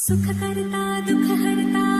सुख करता दुख हरता